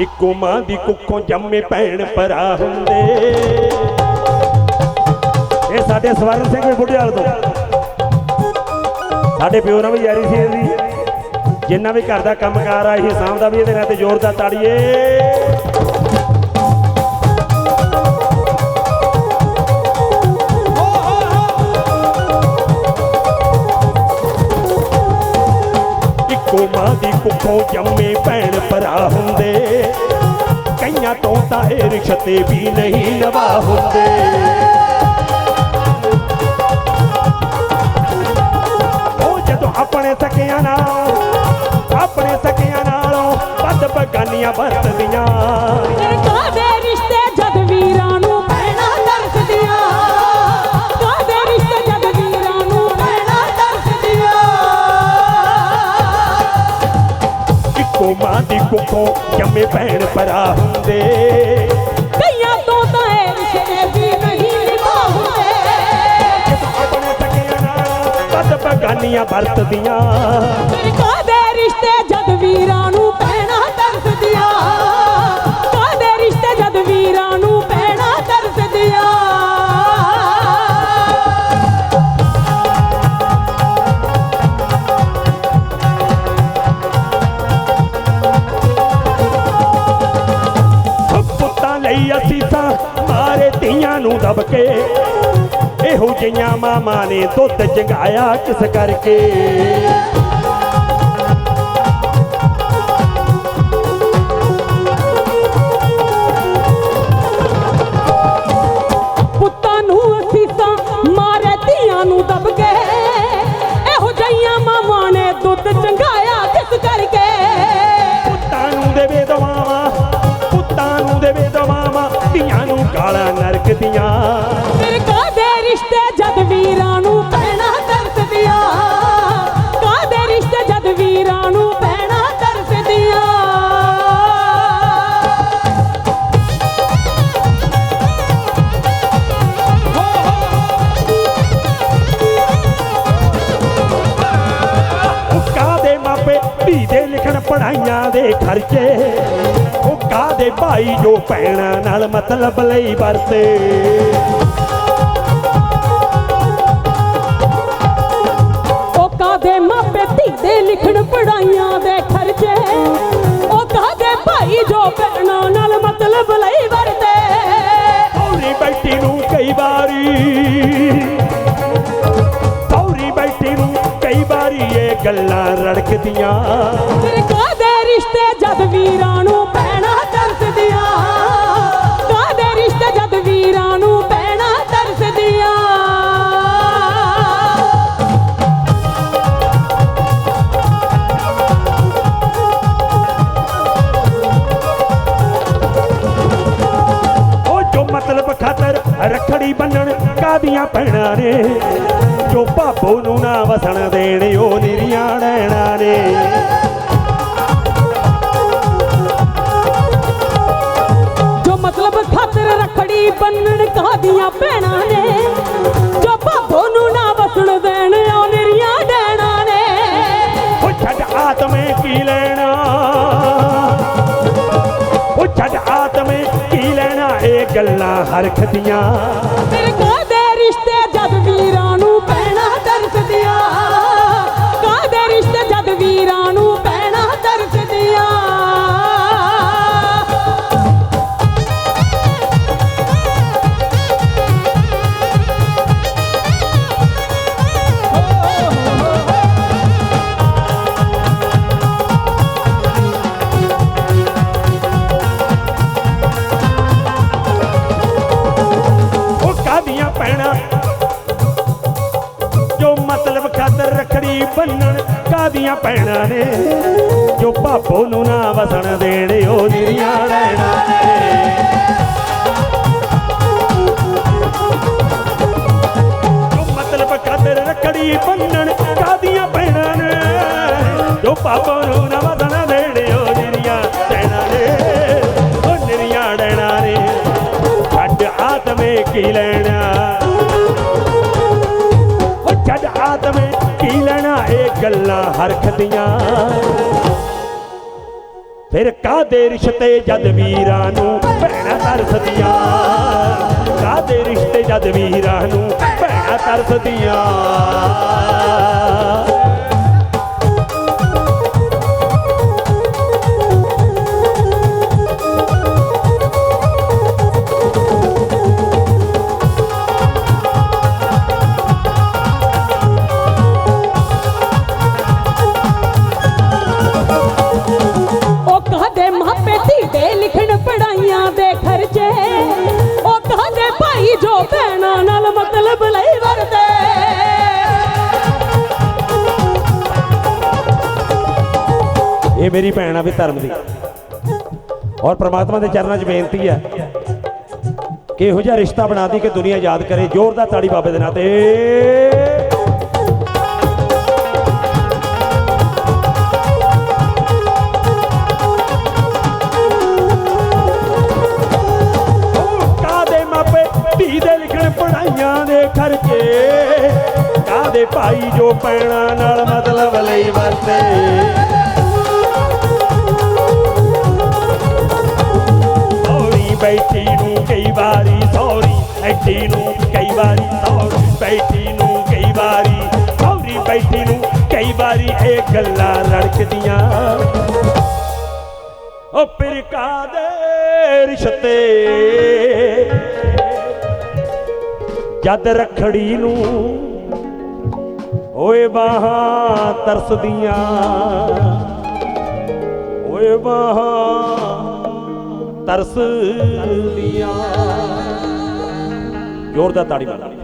ਇੱਕੋ ਮਾਂ ਦੀ ਕੁੱਖੋਂ ਜੰਮੇ ਭੈਣ ਭਰਾ ਹੁੰਦੇ। ਇਹ ਸਾਡੇ ਸਵਰਨ ਸਿੰਘ ਵੀ ਬੁੱਢਿਆਲ ਤੋਂ। ਸਾਡੇ ਪਿਓ ਨਾਲ ਵੀ ਯਾਰੀ ਸੀ ਇਹਦੀ। ਜਿੰਨਾ ਵੀ ਘਰ ਦਾ ਕੰਮਕਾਰ ਆ, ਇਹ ਸਾਂਭਦਾ ਵੀ ਇਹਦੇ ਨਾਲ ਤੇ ਜ਼ੋਰਦਾਰ ਤਾੜੀਏ। ਇੱਕੋ ਮਾਂ ਦੀ ਕੁੱਖੋਂ ਜੰਮੇ ਭੈਣ ਭਰਾ ਹੁੰਦੇ। ਕਈਆਂ ਤੋਂ ਤਾਂ ਇਹ ਰਿਸ਼ਤੇ ਵੀ ਨਹੀਂ ਨਵਾ ਹੁੰਦੇ। ਉਹ ਜਦੋਂ ਆਪਣੇ ਸਕਿਆਂ ਨਾਲ, ਆਪਣੇ ਸਕਿਆਂ ਨਾਲੋਂ ਵੱਧ ਬਗਾਨੀਆਂ ਵਰਤਦੀਆਂ। ਕਾਦੇ ਰਿਸ਼ਤੇ ਕੁੱਖੋਂ ਜੰਮੇ ਭੈਣ ਭਰਾ ਹੁੰਦੇ ਕਈਆਂ ਤੋਂ ਤਾਂ ਇਹ ਰਿਸ਼ਤੇ ਵੀ ਨਹੀਂ ਨਿਭਾ ਹੁੰਦੇ ਆਪਣੇ ਸਕਿਆਂ ਨਾਲ ਵੱਧ ਬਗਾਨੀਆਂ ਵਰਤਦੀਆਂ। ਅਸੀਂ ਤਾਂ ਮਾਰੇ ਧੀਆਂ ਨੂੰ ਦਬ ਕੇ। ਇਹੋ ਜਿਹੀਆਂ ਮਾਮਾ ਨੇ ਦੁੱਧ ਚੰਗਾਇਆ ਕਿਸ ਕਰਕੇ? ਦੀਆਂ ਫਿਰ ਕਾਦੇ ਰਿਸ਼ਤੇ ਜਦ ਵੀਰਾਂ ਨੂੰ ਭੈਣਾਂ ਤਰਸਦੀਆਂ? ਕਾਦੇ ਰਿਸ਼ਤੇ ਜਦ ਵੀਰਾਂ ਨੂੰ ਭੈਣਾਂ ਤਰਸਦੀਆਂ? ਕਾਦੇ ਮਾਪੇ ਧੀ ਦੇ ਲਿਖਣ ਪੜਾਈਆਂ ਦੇ ਖਰਚੇ। ਕਾਦੇ ਭਾਈ ਜੋ ਭੈਣਾਂ ਨਾਲ ਮਤਲਬ ਲਈ ਵਰਤੇ। ਉਹ ਕਾਦੇ ਮਾਪੇ ਧੀ ਦੇ ਲਿਖਣ ਪੜਾਈਆਂ ਦੇ ਖਰਚੇ। ਉਹ ਕਾਦੇ ਭਾਈ ਜੋ ਭੈਣਾਂ ਨਾਲ ਮਤਲਬ ਲਈ ਵਰਤੇ। ਸੌਰੀ ਬੈਠੀ ਨੂੰ ਕਈ ਵਾਰੀ ਸੌਰੀ ਬੈਠੀ ਨੂੰ ਕਈ ਵਾਰੀ ਇਹ ਗੱਲਾਂ ਰੜਕਦੀਆਂ। ਫਿਰ ਕਾਦੇ ਰਿਸ਼ਤੇ ਜਦ ਵੀਰਾਂ ਨੂੰ ਬੰਨਣ ਕਾਦੀਆਂ ਭੈਣਾਂ ਨੇ ਜੋ ਭਾਬੋ ਨੂੰ ਨਾ ਵਸਣ ਦੇਣ ਉਹ ਨਿਰੀਆਂ ਨੈਣਾ ਨੇ। ਜੋ ਮਤਲਬ ਖਾਤਰ ਰਖੜੀ ਬੰਨਣ ਕਾਦੀਆਂ ਭੈਣਾਂ ਨੇ ਜੋ ਭਾਬੋ ਨੂੰ ਨਾ ਵਸਣ ਦੇਣ ਉਹ ਨਿਰੀਆਂ ਡੈਣਾ ਨੇ। ਉਹ ਛੱਡ ਆਤਮੇ ਕੀ ਲੈਣਾ? ਉਹ ਛੱਡ ਆਤਮੇ ਕੀ ਲੈਣਾ? ਇਹ ਗੱਲਾਂ ਹਰਖ ਦੀਆਂ ਫਿਰ ਕਾਦੇ ਬੰਨਣ ਕਾਦੀਆਂ ਪੈਣਾ ਨੇ? ਜੋ ਭਾਪੋ ਨੂੰ ਨਾ ਵਸਣ ਦੇਣੇ, ਉਹ ਨਿਰੀਆਂ ਲੈਣਾ ਜੋ ਮਤਲਬ ਖਾਤਰ ਰੱਖੜੀ ਬੰਨਣ ਕਾਦੀਆਂ ਪੈਣਾ ਨੇ? ਜੋ ਭਾਪੋ ਨੂੰ ਨਾ ਗੱਲਾਂ ਹਰਖ ਦੀਆਂ। ਫਿਰ ਕਾਦੇ ਰਿਸ਼ਤੇ ਜਦ ਵੀਰਾਂ ਨੂੰ ਭੈਣਾਂ ਤਰਸਦੀਆਂ? ਕਾਦੇ ਰਿਸ਼ਤੇ ਜਦ ਵੀਰਾਂ ਨੂੰ ਭੈਣਾਂ ਤਰਸਦੀਆਂ? ਮੇਰੀ ਭੈਣ ਆ ਵੀ ਧਰਮ ਦੀ। ਔਰ ਪ੍ਰਮਾਤਮਾ ਦੇ ਚਰਨਾਂ 'ਚ ਬੇਨਤੀ ਹੈ ਕਿ ਇਹੋ ਜਿਹਾ ਰਿਸ਼ਤਾ ਬਣਾ ਦੀ ਕਿ ਦੁਨੀਆ ਯਾਦ ਕਰੇ, ਜ਼ੋਰਦਾਰ ਤਾੜੀ ਬਾਬੇ ਦੇ ਨਾਂ ਤੇ। ਮਾਪੇ ਦੇ ਲਿਖਣ ਪੜਾਈਆਂ ਦੇ ਖਰਚੇ? ਕਾਦੇ ਭਾਈ ਜੋ ਪੈਣਾ ਨਾਲ ਮਤਲਬ ਲਈ ਵਰਤੇ? ਗੱਲਾਂ ਲੜਕਦੀਆਂ ਉਹ ਪਿਰਕਾ ਦੇ ਰਿਸ਼ਤੇ। ਜਦ ਰਖੜੀ ਨੂੰ ਓਏ ਬਾਹਾਂ ਤਰਸਦੀਆਂ। ਓਏ ਬਾਹਾਂ ਤਰਸਦੀਆਂ। ਜ਼ੋਰਦਾਰ ਤਾੜੀ ਮਾਰੋ।